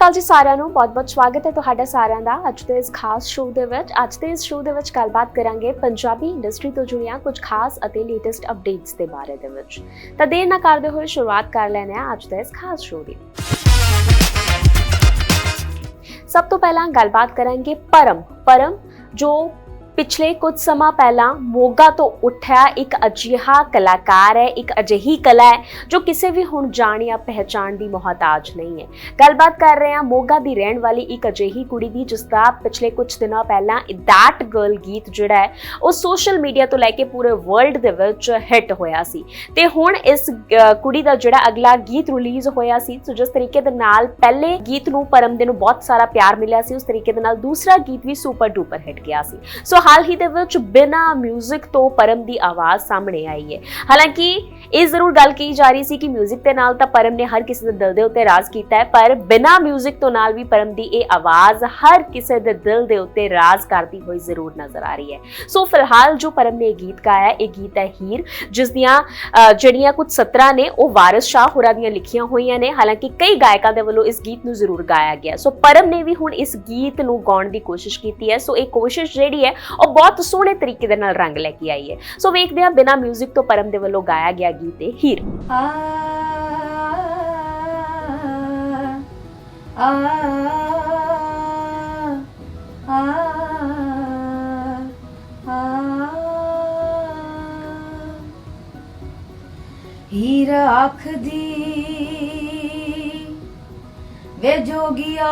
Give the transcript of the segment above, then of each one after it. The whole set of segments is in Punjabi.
ਅਕਾਲ ਜੀ ਸਾਰਿਆਂ ਨੂੰ ਬਹੁਤ-ਬਹੁਤ ਸਵਾਗਤ ਹੈ ਤੁਹਾਡਾ ਸਾਰਿਆਂ ਦਾ। ਅੱਜ ਦੇ ਇਸ ਖਾਸ ਸ਼ੋਅ ਦੇ ਵਿੱਚ ਅੱਜ ਦੇ ਇਸ ਸ਼ੋਅ ਦੇ ਵਿੱਚ ਗੱਲਬਾਤ ਕਰਾਂਗੇ ਪੰਜਾਬੀ ਇੰਡਸਟਰੀ ਤੋਂ ਜੁੜੀਆਂ ਕੁਝ ਖਾਸ ਅਤੇ ਲੇਟੈਸਟ ਅਪਡੇਟਸ ਦੇ ਬਾਰੇ ਦੇ ਵਿੱਚ। ਤਾਂ ਦੇਰ ਨਾ ਕਰਦੇ ਹੋਏ ਸ਼ੁਰੂਆਤ ਕਰ ਲੈਂਦੇ ਹਾਂ ਅੱਜ ਦੇ ਇਸ ਖਾਸ ਸ਼ੋਅ ਦੀ। ਸਭ ਤੋਂ ਪਹਿਲਾਂ ਗੱਲਬਾਤ ਕਰਾਂਗੇ ਪਰਮ ਪਰਮ ਜੋ ਪਿਛਲੇ ਕੁਝ ਸਮਾਂ ਪਹਿਲਾਂ ਮੋਗਾ ਤੋਂ ਉੱਠਿਆ ਇੱਕ ਅਜਿਹਾ ਕਲਾਕਾਰ ਹੈ, ਇੱਕ ਅਜਿਹੀ ਕਲਾ ਹੈ, ਜੋ ਕਿਸੇ ਵੀ ਹੁਣ ਜਾਣ ਜਾਂ ਪਹਿਚਾਣ ਦੀ ਮੁਹਤਾਜ ਨਹੀਂ ਹੈ। ਗੱਲਬਾਤ ਕਰ ਰਹੇ ਹਾਂ ਮੋਗਾ ਦੀ ਰਹਿਣ ਵਾਲੀ ਇੱਕ ਅਜਿਹੀ ਕੁੜੀ ਦੀ, ਜਿਸ ਦਾ ਪਿਛਲੇ ਕੁਝ ਦਿਨਾਂ ਪਹਿਲਾਂ ਦੈਟ ਗਰਲ ਗੀਤ ਜਿਹੜਾ ਹੈ, ਉਹ ਸੋਸ਼ਲ ਮੀਡੀਆ ਤੋਂ ਲੈ ਕੇ ਪੂਰੇ ਵਰਲਡ ਦੇ ਵਿੱਚ ਹਿੱਟ ਹੋਇਆ ਸੀ। ਤੇ ਹੁਣ ਇਸ ਕੁੜੀ ਦਾ ਜਿਹੜਾ ਅਗਲਾ ਗੀਤ ਰਿਲੀਜ਼ ਹੋਇਆ ਸੀ, ਸੋ ਜਿਸ ਤਰੀਕੇ ਦੇ ਨਾਲ ਪਹਿਲੇ ਗੀਤ ਨੂੰ ਪਰਮ ਦੇ ਨੂੰ ਬਹੁਤ ਸਾਰਾ ਪਿਆਰ ਮਿਲਿਆ ਸੀ, ਉਸ ਤਰੀਕੇ ਦੇ ਨਾਲ ਦੂਸਰਾ ਗੀਤ ਵੀ ਸੁਪਰ ਡੂਪਰ ਹਿੱਟ ਗਿਆ ਸੀ। ਸੋ ਹਾਲ ਹੀ ਦੇ ਵਿੱਚ ਬਿਨਾ 뮤직 ਤੋਂ ਪਰਮ ਦੀ ਆਵਾਜ਼ ਸਾਹਮਣੇ ਆਈ ਹੈ ਹਾਲਾਂਕਿ ਇਹ ਜ਼ਰੂਰ ਗੱਲ ਕਹੀ ਜਾ ਰਹੀ ਸੀ ਕਿ 뮤직 ਦੇ ਨਾਲ ਤਾਂ ਪਰਮ ਨੇ ਹਰ ਕਿਸੇ ਦੇ ਦਿਲ ਦੇ ਉੱਤੇ ਰਾਜ ਕੀਤਾ ਹੈ ਪਰ ਬਿਨਾ 뮤직 ਤੋਂ ਨਾਲ ਵੀ ਪਰਮ ਦੀ ਇਹ ਆਵਾਜ਼ ਹਰ ਕਿਸੇ ਦੇ ਦਿਲ ਦੇ ਉੱਤੇ ਰਾਜ ਕਰਦੀ ਹੋਈ ਜ਼ਰੂਰ ਨਜ਼ਰ ਆ ਰਹੀ ਹੈ ਸੋ ਫਿਲਹਾਲ ਜੋ ਪਰਮ ਨੇ ਇਹ ਗੀਤ ਗਾਇਆ ਹੈ, ਇਹ ਗੀਤ ਹੈ ਹੀਰ ਜਿਸ ਦੀਆਂ ਅ, ਜਿਹੜੀਆਂ ਕੁਝ ਸਤਰਾਂ ਨੇ ਉਹ ਵਾਰਿਸ ਸ਼ਾਹ ਹੋਰਾਂ ਦੀਆਂ ਲਿਖੀਆਂ ਹੋਈਆਂ ਨੇ ਹਾਲਾਂਕਿ ਕਈ ਗਾਇਕਾਂ ਦੇ ਵੱਲੋਂ ਇਸ ਗੀਤ ਨੂੰ ਜ਼ਰੂਰ ਗਾਇਆ ਗਿਆ ਸੋ ਪਰਮ ਨੇ ਵੀ ਹੁਣ ਇਸ ਗੀਤ ਨੂੰ ਗਾਉਣ ਦੀ ਕੋਸ਼ਿਸ਼ ਕੀਤੀ ਹੈ ਸੋ ਇਹ ਕੋਸ਼ਿਸ਼ ਜਿਹੜੀ ਹੈ ਉਹ ਬਹੁਤ ਸੋਹਣੇ ਤਰੀਕੇ ਦੇ ਨਾਲ ਰੰਗ ਲੈ ਕੇ ਆਈ ਹੈ। ਸੋ ਵੇਖਦੇ ਹਾਂ ਬਿਨਾਂ 뮤직 ਤੋਂ ਪਰਮ ਦੇ ਵੱਲੋਂ ਗਾਇਆ ਗਿਆ ਗੀਤ ਹੈ ਹੀਰ। ਆ ਆ ਆ, ਹੀਰ ਆਖਦੀ, ਵੇ ਜੋਗਿਆ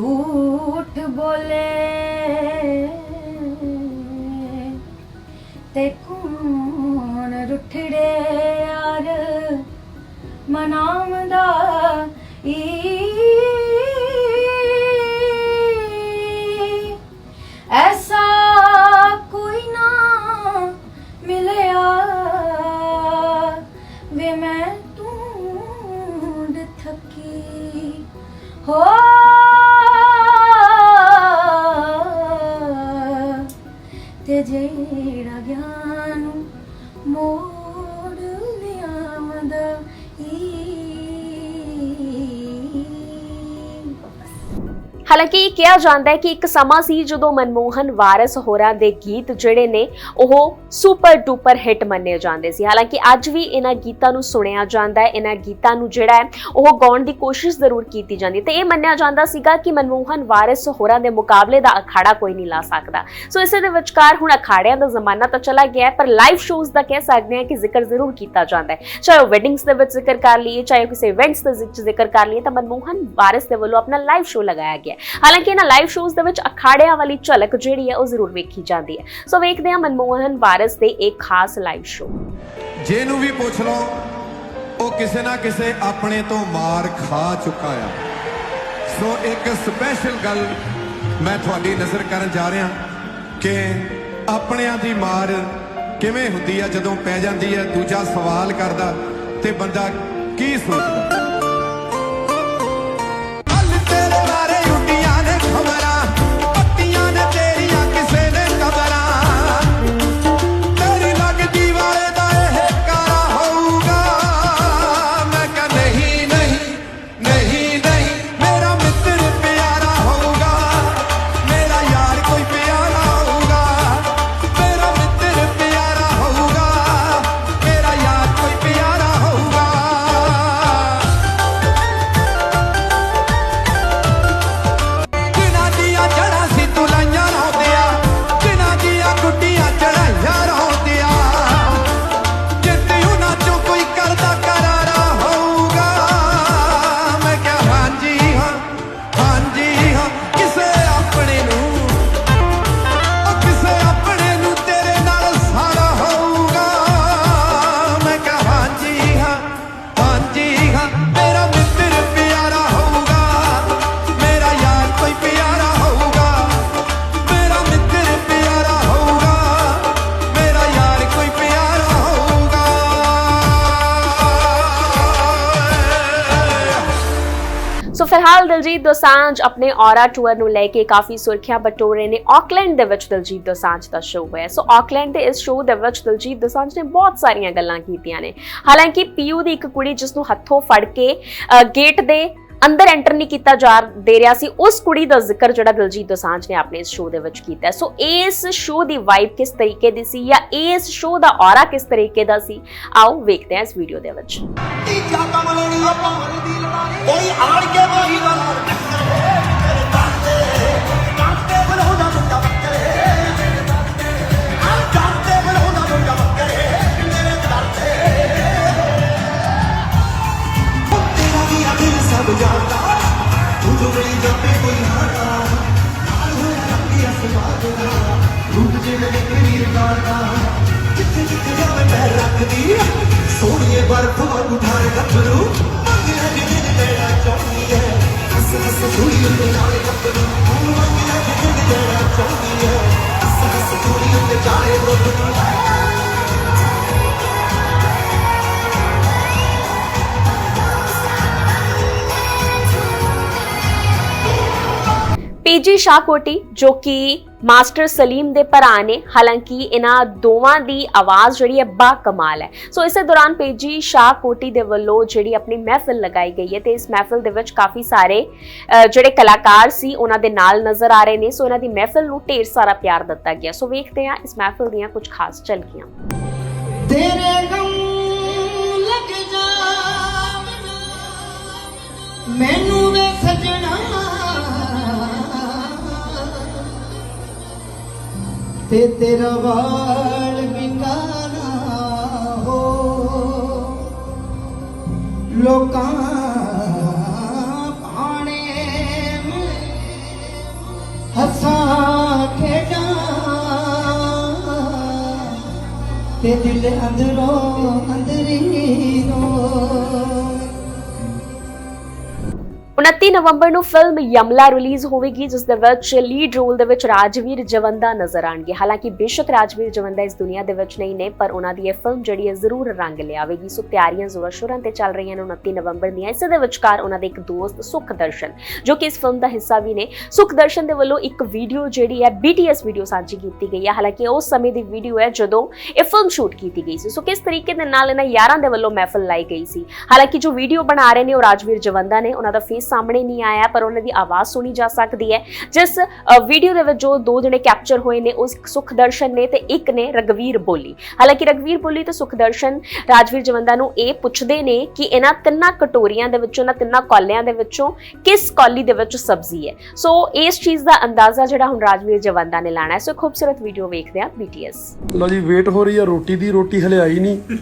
ਝੂਠ ਬੋਲੇ ਤੇ ਕੌਣ ਰੁੱਠੜੇ ਯਾਰ ਮਨਾਉਂਦਾ ਹਾਲਾਂਕਿ ਇਹ ਕਿਹਾ ਜਾਂਦਾ ਹੈ ਕਿ ਇੱਕ ਸਮਾਂ ਸੀ ਜਦੋਂ ਮਨਮੋਹਨ ਵਾਰਸ ਹੋਰਾਂ ਦੇ ਗੀਤ ਜਿਹੜੇ ਨੇ ਉਹ ਸੁਪਰ ਡੂਪਰ ਹਿੱਟ ਮੰਨੇ ਜਾਂਦੇ ਸੀ। ਹਾਲਾਂਕਿ ਅੱਜ ਵੀ ਇਹਨਾਂ ਗੀਤਾਂ ਨੂੰ ਸੁਣਿਆ ਜਾਂਦਾ ਹੈ, ਇਹਨਾਂ ਗੀਤਾਂ ਨੂੰ ਜਿਹੜਾ ਹੈ, ਉਹ ਗਾਉਣ ਦੀ ਕੋਸ਼ਿਸ਼ ਜ਼ਰੂਰ ਕੀਤੀ ਜਾਂਦੀ ਹੈ ਤੇ ਇਹ ਮੰਨਿਆ ਜਾਂਦਾ ਸੀਗਾ ਕਿ ਮਨਮੋਹਨ ਵਾਰਸ ਹੋਰਾਂ ਦੇ ਮੁਕਾਬਲੇ ਦਾ ਅਖਾੜਾ ਕੋਈ ਨਹੀਂ ਲਾ ਸਕਦਾ। ਸੋ ਇਸੇ ਦੇ ਵਿਚਕਾਰ ਹੁਣ ਅਖਾੜਿਆਂ ਦਾ ਜ਼ਮਾਨਾ ਤਾਂ ਚਲਾ ਗਿਆ ਪਰ ਲਾਈਵ ਸ਼ੋਜ਼ ਦਾ ਕਹਿ ਸਕਦੇ ਹਾਂ ਕਿ ਜ਼ਿਕਰ ਜ਼ਰੂਰ ਕੀਤਾ ਜਾਂਦਾ ਹੈ। ਚਾਹੇ ਉਹ ਵੈਡਿੰਗਸ ਦੇ ਵਿੱਚ ਜ਼ਿਕਰ ਕਰ ਲਈਏ, ਚਾਹੇ ਕਿਸੇ ਇਵੈਂਟਸ ਦੇ ਜ਼ਿਕਰ ਕਰ ਲਈਏ, ਤਾਂ ਮਨਮੋਹਨ ਵਾਰਸ ਦੇ ਵੱਲੋਂ ਆਪਣਾ ਲਾਈਵ ਸ਼ੋਅ ਲਗਾਇਆ ਗਿਆ ਹਾਲਾਂਕਿ ਇਹਨਾਂ ਲਾਈਵ ਸ਼ੋਜ਼ ਦੇ ਵਿੱਚ ਅਖਾੜਿਆਂ ਵਾਲੀ ਝਲਕ ਜਿਹੜੀ ਹੈ ਉਹ ਜ਼ਰੂਰ ਵੇਖੀ ਜਾਂਦੀ ਹੈ। ਸੋ ਵੇਖਦੇ ਹਾਂ ਮਨਮੋਹਨ ਵਾਰਿਸ ਦੇ ਇੱਕ ਖਾਸ ਲਾਈਵ ਸ਼ੋਅ ਜਿਹਨੂੰ ਵੀ ਪੁੱਛ ਲਓ, ਉਹ ਕਿਸੇ ਨਾ ਕਿਸੇ ਆਪਣੇ ਤੋਂ ਮਾਰ ਖਾ ਚੁੱਕਾ ਆ। ਸੋ ਇੱਕ ਸਪੈਸ਼ਲ ਗੱਲ ਮੈਂ ਤੁਹਾਡੀ ਨਜ਼ਰ ਕਰਨ ਜਾ ਰਿਹਾ ਕਿ ਆਪਣਿਆਂ ਦੀ ਮਾਰ ਕਿਵੇਂ ਹੁੰਦੀ ਆ, ਜਦੋਂ ਪੈ ਜਾਂਦੀ ਹੈ ਦੂਜਾ ਸਵਾਲ ਕਰਦਾ ਤੇ ਬੰਦਾ ਕੀ ਸੋਚਦਾ? ਦੋਸਾਂਝ ਆਪਣੇ ਔਰਾ ਟੂਰ ਨੂੰ ਲੈ ਕੇ ਕਾਫੀ ਸੁਰਖੀਆਂ ਬਟੋਰੇ ਨੇ ਆਕਲੈਂਡ ਦੇ ਵਿੱਚ ਦਿਲਜੀਤ ਦੋਸਾਂਝ ਦਾ ਸ਼ੋਅ ਹੋਇਆ। ਸੋ ਆਕਲੈਂਡ ਦੇ ਇਸ ਸ਼ੋਅ ਦੇ ਵਿੱਚ ਦਿਲਜੀਤ ਦੋਸਾਂਝ ਨੇ ਬਹੁਤ ਸਾਰੀਆਂ ਗੱਲਾਂ ਕੀਤੀਆਂ ਨੇ। ਹਾਲਾਂਕਿ ਪੀਯੂ ਦੀ ਇੱਕ ਕੁੜੀ ਜਿਸ ਨੂੰ ਹੱਥੋਂ ਫੜ ਕੇ ਗੇਟ ਦੇ ਅੰਦਰ ਐਂਟਰ ਨਹੀਂ ਕੀਤਾ ਜਾ ਦੇ ਰਿਹਾ ਸੀ, ਉਸ ਕੁੜੀ ਦਾ ਜ਼ਿਕਰ ਜਿਹੜਾ ਦਿਲਜੀਤ ਦੋਸਾਂਝ ਨੇ ਆਪਣੇ ਇਸ ਸ਼ੋਅ ਦੇ ਵਿੱਚ ਕੀਤਾ ਸੋ ਇਸ ਸ਼ੋਅ ਦੀ ਵਾਈਬ ਕਿਸ ਤਰੀਕੇ ਦੀ ਸੀ ਜਾਂ ਇਸ ਸ਼ੋਅ ਦਾ ਔਰਾ ਕਿਸ ਤਰੀਕੇ ਦਾ ਸੀ, ਆਓ ਵੇਖਦੇ ਹਾਂ ਇਸ ਵੀਡੀਓ ਦੇ ਵਿੱਚ। ਕੋਈ ਆਣ ਕੇ ਮਾਰੀ ਦਾ ਪੀਜੀ ਸ਼ਾਹਕੋਟੀ ਜੋ ਕਿ ਮਾਸਟਰ ਸਲੀਮ ਦੇ ਭਰਾ ਨੇ, ਹਾਲਾਂਕਿ ਇਹਨਾਂ ਦੋਵਾਂ ਦੀ ਆਵਾਜ਼ ਜਿਹੜੀ ਹੈ ਬਾ ਕਮਾਲ ਹੈ। ਸੋ ਇਸੇ ਦੌਰਾਨ ਪੀਜੀ ਸ਼ਾਹਕੋਟੀ ਦੇ ਵੱਲੋਂ ਜਿਹੜੀ ਆਪਣੀ ਮਹਿਫਿਲ ਲਗਾਈ ਗਈ ਹੈ ਤੇ ਇਸ ਮਹਿਫਿਲ ਦੇ ਵਿੱਚ ਕਾਫੀ ਸਾਰੇ ਜਿਹੜੇ ਕਲਾਕਾਰ ਸੀ, ਉਹਨਾਂ ਦੇ ਨਾਲ ਨਜ਼ਰ ਆ ਰਹੇ ਨੇ। ਸੋ ਇਹਨਾਂ ਦੀ ਮਹਿਫਿਲ ਨੂੰ ਢੇਰ ਸਾਰਾ ਪਿਆਰ ਦਿੱਤਾ ਗਿਆ। ਸੋ ਵੇਖਦੇ ਹਾਂ ਇਸ ਮਹਿਫਿਲ ਦੀਆਂ ਕੁਝ ਖਾਸ ਝਲਕੀਆਂ। ਤੇਰੇ ਗਮ ਲੱਗ ਜਾ ਮੈਨੂੰ ਤੇ ਤੇਰਾ ਵਾਲ ਵਿੰਗਾਨਾ ਹੋ। ਲੋਕਾਂ ਪਾਣੇ ਹੱਸਾਂ ਖੇਡਾਂ ਤੇ ਦਿਲ ਅੰਦਰੋਂ ਅੰਦਰੀ ਰੋ। 29 ਨਵੰਬਰ ਨੂੰ ਫਿਲਮ ਯਮਲਾ ਰਿਲੀਜ਼ ਹੋਵੇਗੀ, ਜਿਸ ਦੇ ਵਿੱਚ ਲੀਡ ਰੋਲ ਦੇ ਵਿੱਚ ਰਾਜਵੀਰ ਜਵੰਦਾ ਨਜ਼ਰ ਆਣਗੇ ਹਾਲਾਂਕਿ ਬੇਸ਼ੱਕ ਰਾਜਵੀਰ ਜਵੰਦਾ ਇਸ ਦੁਨੀਆ ਦੇ ਵਿੱਚ ਨਹੀਂ ਨੇ, ਪਰ ਉਹਨਾਂ ਦੀ ਇਹ ਫਿਲਮ ਜਿਹੜੀ ਹੈ ਜ਼ਰੂਰ ਰੰਗ ਲਿਆਵੇਗੀ। ਸੋ ਤਿਆਰੀਆਂ ਜ਼ੋਰਾਂ ਸ਼ੋਰਾਂ ਤੇ ਚੱਲ ਰਹੀਆਂ ਨੇ 29 ਨਵੰਬਰ ਦੀਆਂ। ਇਸੇ ਦੇ ਵਿਚਕਾਰ ਉਹਨਾਂ ਦੇ ਇੱਕ ਦੋਸਤ ਸੁਖ ਦਰਸ਼ਨ, ਜੋ ਕਿ ਇਸ ਫਿਲਮ ਦਾ ਹਿੱਸਾ ਵੀ ਨੇ। ਸੁਖ ਦਰਸ਼ਨ ਦੇ ਵੱਲੋਂ ਇੱਕ ਵੀਡੀਓ ਜਿਹੜੀ ਹੈ BTS ਵੀਡੀਓ ਸਾਂਝੀ ਕੀਤੀ ਗਈ ਹੈ। ਹਾਲਾਂਕਿ ਉਸ ਸਮੇਂ ਦੀ ਵੀਡੀਓ ਹੈ ਜਦੋਂ ਇਹ ਫਿਲਮ ਸ਼ੂਟ ਕੀਤੀ ਗਈ ਸੀ। ਸੋ ਕਿਸ ਤਰੀਕੇ ਦੇ ਨਾਲ ਇਹਨਾਂ ਯਾਰਾਂ ਦੇ ਵੱਲੋਂ ਮਹਿਫਲ ਲਾਈ ਗਈ ਸੀ? ਹਾਲਾਂਕਿ ਜੋ ਵੀਡੀਓ ਬਣਾ ਰਹੇ ਨੇ ਉਹ ਰਾਜਵੀਰ ਜਵੰਦਾ ਨੇ ਉਹਨਾਂ ਦਾ ਫੇਸ ਸਾਹਮਣੇ ਨਹੀਂ ਆਇਆ ਪਰ ਉਹਨਾਂ ਦੀ ਆਵਾਜ਼ ਸੁਣੀ ਜਾ ਸਕਦੀ ਹੈ। ਜਿਸ ਵੀਡੀਓ ਦੇ ਵਿੱਚ ਜੋ ਦੋ ਜਣੇ ਕੈਪਚਰ ਹੋਏ ਨੇ ਉਸ ਸੁਖਦਰਸ਼ਨ ਨੇ ਤੇ ਇੱਕ ਨੇ ਰਗਵੀਰ ਬੋਲੀ। ਹਾਲਾਂਕਿ ਰਗਵੀਰ ਬੋਲੀ ਤੇ ਸੁਖਦਰਸ਼ਨ ਰਾਜਵੀਰ ਜਵੰਦਾ ਨੂੰ ਇਹ ਪੁੱਛਦੇ ਨੇ ਕਿ ਇਹਨਾਂ ਤਿੰਨਾਂ ਕਟੋਰੀਆਂ ਦੇ ਵਿੱਚੋਂ ਇਹਨਾਂ ਤਿੰਨਾਂ ਕੌਲਿਆਂ ਦੇ ਵਿੱਚੋਂ ਕਿਸ ਕੌਲੀ ਦੇ ਵਿੱਚ ਸਬਜ਼ੀ ਹੈ? ਸੋ ਇਸ ਚੀਜ਼ ਦਾ ਅੰਦਾਜ਼ਾ ਜਿਹੜਾ ਹੁਣ ਰਾਜਵੀਰ ਜਵੰਦਾ ਨੇ ਲਾਣਾ ਹੈ। ਸੋ ਖੂਬਸੂਰਤ ਵੀਡੀਓ ਵੇਖਦੇ ਹਾਂ BTS ਲਓ ਜੀ ਵੇਟ ਹੋ ਰਹੀ ਆ ਰੋਟੀ ਦੀ ਰੋਟੀ ਹਲੇ ਆਈ ਨਹੀਂ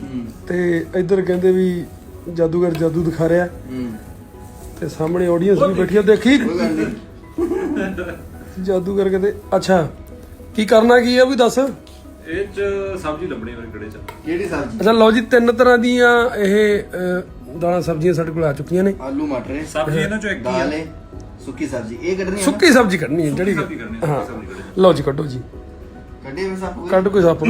ਤੇ ਇੱਧਰ ਕਹਿੰਦੇ ਵੀ ਜਾਦੂਗਰ ਜਾਦੂ ਦਿਖਾ ਰਿਹਾ। ਤੇ ਸਾਹਮਣੇ ਆਡੀਅנס ਵੀ ਬੈਠੀ ਆ ਦੇਖੀ? ਜਾਦੂਗਰ ਕਹਿੰਦੇ ਅੱਛਾ ਕੀ ਕਰਨਾ ਕੀ ਆ ਵੀ ਦੱਸ? ਇਹ ਚ ਸਬਜ਼ੀ ਲੱਭਣੀ ਮੇਰੇ ਕੜੇ ਚ। ਕਿਹੜੀ ਸਬਜ਼ੀ? ਅੱਛਾ ਲਓ ਜੀ ਤਿੰਨ ਤਰ੍ਹਾਂ ਦੀਆਂ ਇਹ ਅਹ, ਦਾਲਾਂ ਸਬਜ਼ੀਆਂ ਸਾਡੇ ਕੋਲ ਆ ਚੁੱਕੀਆਂ ਨੇ। ਆਲੂ ਮਟਰ ਸਬਜ਼ੀ ਇਹਨਾਂ ਚੋਂ ਇੱਕ ਹੀ ਦਾਲ ਆ ਹੈ ਸੁੱਕੀ ਸਬਜ਼ੀ ਇਹ ਕੱਢਣੀ ਹੈ ਨਾ? ਸੁੱਕੀ ਸਬਜ਼ੀ ਕੱਢਣੀ ਹੈ ਜਿਹੜੀ ਸਬਜ਼ੀ ਕਰਨੀ ਹਾਂ। ਸਬਜ਼ੀ ਲਓ ਜੀ ਕੱਢੋ ਜੀ। ਕੱਢੀ ਮੈਂ ਸਭ ਕੁਝ ਕੱਢ ਕੋਈ ਸੱਪ।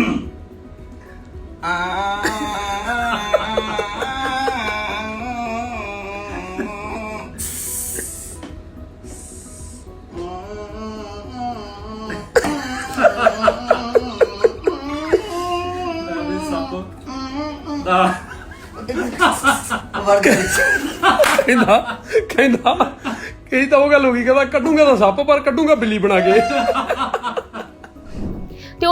ਵਰਗ ਕਹਿੰਦਾ ਕਹਿੰਦਾ, ਕਹੀ ਤਾਂ ਉਹ ਗੱਲ ਹੋ ਗਈ, ਕਹਿੰਦਾ ਕੱਢੂਗਾ ਤਾਂ ਸੱਪ, ਪਰ ਕੱਢੂਗਾ ਬਿੱਲੀ ਬਣਾ ਕੇ।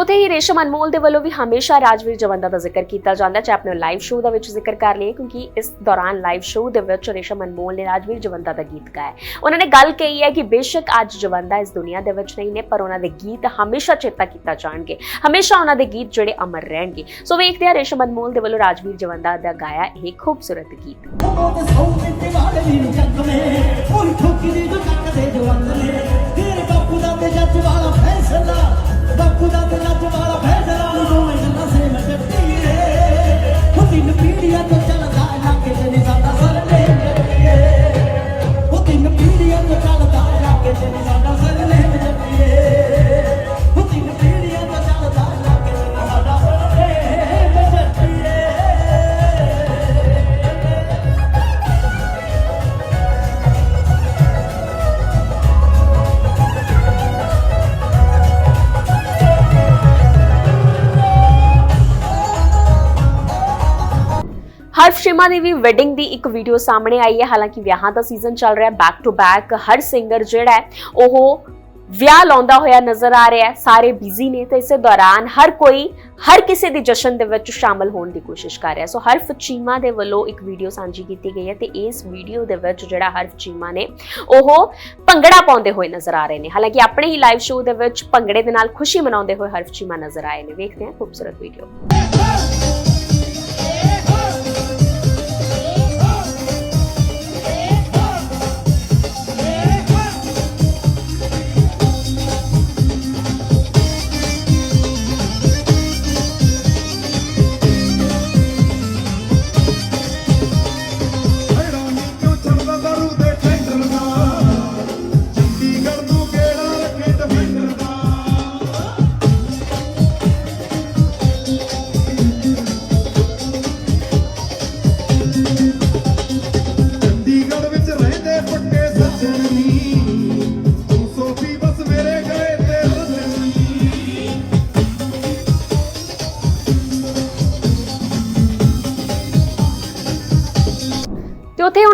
ਉੱਥੇ ਹੀ ਰੇਸ਼ਮ ਅਨਮੋਲ ਦੇ ਵੱਲੋਂ ਵੀ ਹਮੇਸ਼ਾ ਰਾਜਵੀਰ ਜਵੰਦਾ ਦਾ ਜ਼ਿਕਰ ਕੀਤਾ ਜਾਂਦਾ। ਚਾਹੇ ਆਪਣੇ ਲਾਈਵ ਸ਼ੋਅ ਦਾ ਵਿੱਚ ਜ਼ਿਕਰ ਕਰ ਲਈਏ, ਕਿਉਂਕਿ ਇਸ ਦੌਰਾਨ ਲਾਈਵ ਸ਼ੋਅ ਦੇ ਵਿੱਚ ਰੇਸ਼ਮ ਅਨਮੋਲ ਨੇ ਰਾਜਵੀਰ ਜਵੰਦਾ ਦਾ ਗੀਤ ਗਾਇਆ ਉਹਨਾਂ ਨੇ ਗੱਲ ਕਹੀ ਹੈ ਕਿ ਬੇਸ਼ੱਕ ਅੱਜ ਜਵੰਦਾ ਇਸ ਦੁਨੀਆ ਦੇ ਵਿੱਚ ਨਹੀਂ ਨੇ, ਪਰ ਉਹਨਾਂ ਦੇ ਗੀਤ ਹਮੇਸ਼ਾ ਚੇਤਾ ਕੀਤਾ ਜਾਣਗੇ। ਹਮੇਸ਼ਾ ਉਹਨਾਂ ਦੇ ਗੀਤ ਜਿਹੜੇ ਅਮਰ ਰਹਿਣਗੇ। ਸੋ ਵੇਖਦੇ ਹਾਂ ਰੇਸ਼ਮ ਅਨਮੋਲ ਦੇ ਵੱਲੋਂ ਰਾਜਵੀਰ ਜਵੰਦਾ ਦਾ ਗਾਇਆ ਇਹ ਖੂਬਸੂਰਤ ਗੀਤ। ਉਹ ਤੇ ਸੌ ਮਿੰਟ ਜੱਗ ਮੇ ਉਹ ਠੋਕੀ ਦੀ ਜੋ ਟੱਕ ਦੇ ਜਵਾਨ ਨੇ ਬਾਪੂ ਦਾ ਤੇ ਜੱਜ ਹਰਫ ਸ਼ਿਮਾ ਦੀ ਵੀ ਵੈਡਿੰਗ ਦੀ ਇੱਕ ਵੀਡੀਓ ਸਾਹਮਣੇ ਆਈ ਹੈ। ਹਾਲਾਂਕਿ ਵਿਆਹਾਂ ਦਾ ਸੀਜ਼ਨ ਚੱਲ ਰਿਹਾ ਬੈਕ ਟੂ ਬੈਕ ਹਰ ਸਿੰਗਰ ਜਿਹੜਾ ਹੈ, ਉਹ ਵਿਆਹ ਲਾਉਂਦਾ ਹੋਇਆ ਨਜ਼ਰ ਆ ਰਿਹਾ ਹੈ। ਸਾਰੇ ਬਿਜ਼ੀ ਨੇ ਤੇ ਇਸੇ ਦੌਰਾਨ ਹਰ ਕੋਈ, ਹਰ ਕਿਸੇ ਦੇ ਜਸ਼ਨ ਦੇ ਵਿੱਚ ਸ਼ਾਮਲ ਹੋਣ ਦੀ ਕੋਸ਼ਿਸ਼ ਕਰ ਰਿਹਾ ਸੋ ਹਰਫ ਚੀਮਾ ਦੇ ਵੱਲੋਂ ਇੱਕ ਵੀਡੀਓ ਸਾਂਝੀ ਕੀਤੀ ਗਈ ਹੈ ਤੇ ਇਸ ਵੀਡੀਓ ਦੇ ਵਿੱਚ ਜਿਹੜਾ ਹਰਫ ਚੀਮਾ ਨੇ, ਉਹ ਭੰਗੜਾ ਪਾਉਂਦੇ ਹੋਏ ਨਜ਼ਰ ਆ ਰਹੇ ਨੇ। ਹਾਲਾਂਕਿ ਆਪਣੇ ਹੀ ਲਾਈਵ ਸ਼ੋਅ ਦੇ ਵਿੱਚ ਭੰਗੜੇ ਦੇ ਨਾਲ ਖੁਸ਼ੀ ਮਨਾਉਂਦੇ ਹੋਏ ਹਰਫ ਚੀਮਾ ਨਜ਼ਰ ਆਏ ਨੇ। ਵੇਖਦੇ ਹਾਂ ਖੂਬਸੂਰਤ ਵੀਡੀਓ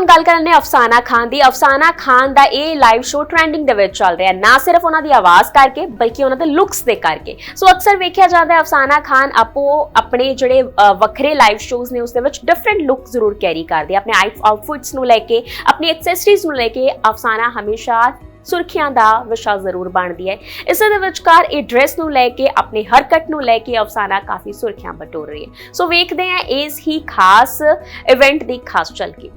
ਹੁਣ ਗੱਲ ਕਰਨ ਨੇ ਅਫਸਾਨਾ ਖਾਨ ਦੀ। ਅਫਸਾਨਾ ਖਾਨ ਦਾ ਇਹ ਲਾਈਵ ਸ਼ੋਅ ਟ੍ਰੈਂਡਿੰਗ ਦੇ ਵਿੱਚ ਚੱਲ ਰਿਹਾ ਨਾ ਸਿਰਫ ਉਹਨਾਂ ਦੀ ਆਵਾਜ਼ ਕਰਕੇ, ਬਲਕਿ ਉਹਨਾਂ ਦੇ ਲੁੱਕਸ ਦੇ ਕਰਕੇ। ਸੋ ਅਕਸਰ ਵੇਖਿਆ ਜਾਂਦਾ ਹੈ, ਅਫਸਾਨਾ ਖਾਨ ਆਪੋ ਆਪਣੇ ਜਿਹੜੇ ਵੱਖਰੇ ਲਾਈਵ ਸ਼ੋਜ਼ ਨੇ, ਉਸ ਦੇ ਵਿੱਚ ਡਿਫਰੈਂਟ ਲੁੱਕ ਜ਼ਰੂਰ ਕੈਰੀ ਕਰਦੇ ਹੈ ਆਪਣੇ ਆਊਟਫਿਟਸ ਨੂੰ ਲੈ ਕੇ, ਆਪਣੀ ਐਕਸੈਸਰੀਜ਼ ਨੂੰ ਲੈ ਕੇ ਅਫਸਾਨਾ ਹਮੇਸ਼ਾ ਸੁਰਖੀਆਂ ਦਾ ਵਿਸ਼ਾ ਜ਼ਰੂਰ ਬਣਦੀ ਹੈ। ਇਸੇ ਦੇ ਵਿਚਕਾਰ ਇਹ ਡਰੈਸ ਨੂੰ ਲੈ ਕੇ, ਆਪਣੀ ਹਰਕਤ ਨੂੰ ਲੈ ਕੇ ਅਫਸਾਨਾ ਕਾਫੀ ਸੁਰਖੀਆਂ ਬਟੋਰ ਰਹੀ ਹੈ। ਸੋ ਵੇਖਦੇ ਹਾਂ ਇਸ ਹੀ ਖਾਸ ਇਵੈਂਟ ਦੀ ਖਾਸ ਝਲਕੀ।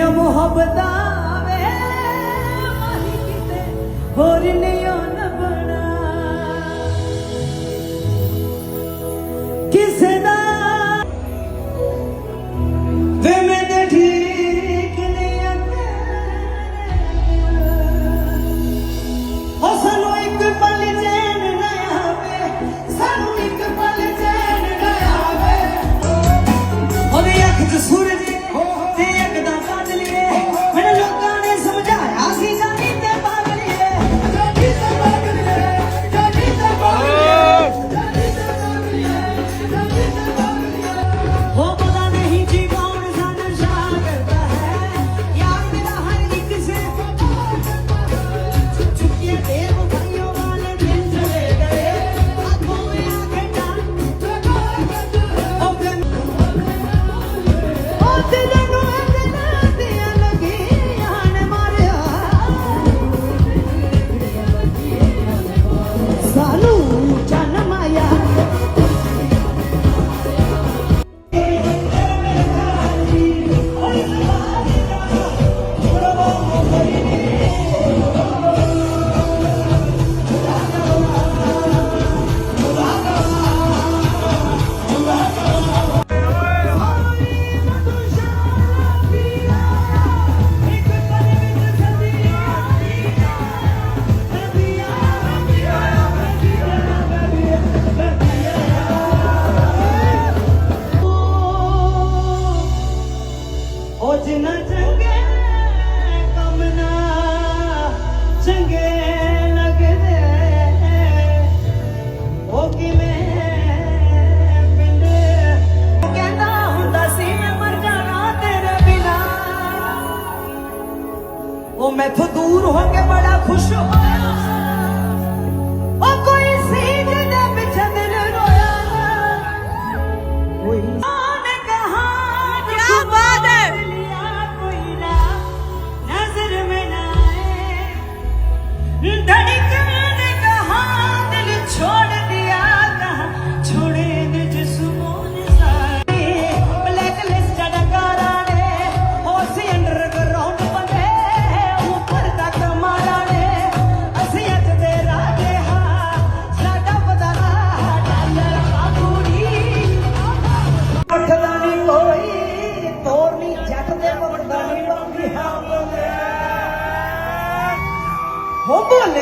ਸੱਚੀਆਂ ਮੁਹੱਬਤਾਂ ਵੇ ਮਾਹੀ ਕਿਤੇ ਹੋਰ ਨਹੀਂ ਨਾ ਬਣਾ। ਕਿਸੇ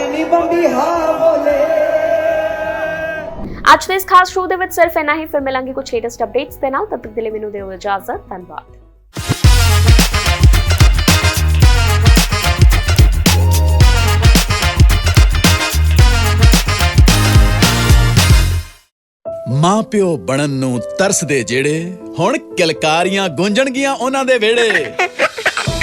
ਨਹੀਂ ਬੰਦੀ ਬੋਲੇ। ਅੱਜ ਦੇ ਇਸ ਖਾਸ ਸ਼ੋਅ ਦੇ ਵਿੱਚ ਸਿਰਫ ਇੰਨਾ ਹੀ ਫਿਰ ਮਿਲਾਂਗੇ ਕੁਝ ਲੇਟੈਸਟ ਅਪਡੇਟਸ ਦੇ ਨਾਲ। ਤਦ ਤੱਕ ਦੇ ਲਈ ਮੈਨੂੰ ਦਿਓ ਇਜਾਜ਼ਤ ਧੰਨਵਾਦ। ਮਾਂ ਪਿਓ ਬਣਨ ਨੂੰ ਤਰਸਦੇ ਜਿਹੜੇ ਹੁਣ ਕਿਲਕਾਰੀਆਂ ਗੂੰਜਣਗੀਆਂ ਉਹਨਾਂ ਦੇ ਵਿਹੜੇ।